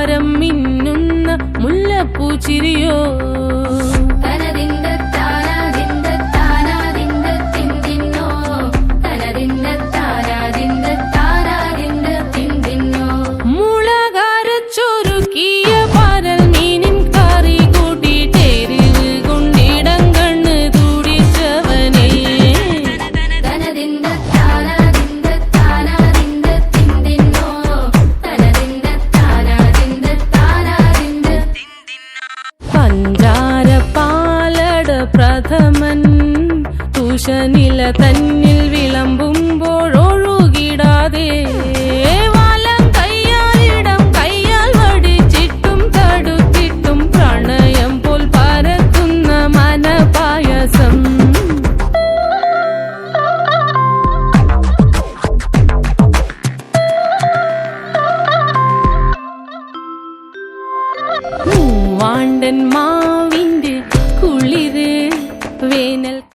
മുത്താരം മിന്നുന്ന മുല്ലപ്പൂച്ചിരിയോ തനതിന്ദ തുഷനില തന്നിൽ വിളമ്പുമ്പോഴൊഴുകിടാതെ വലം കയ്യാൽ ഇടം കയ്യാൽ വടിച്ചിട്ടും തടുത്തിട്ടും പ്രണയം പോൽ പരത്തുന്ന മനപായസം. മൂവാണ്ടൻ മാവിന്റെ കുളിര് വേനൽ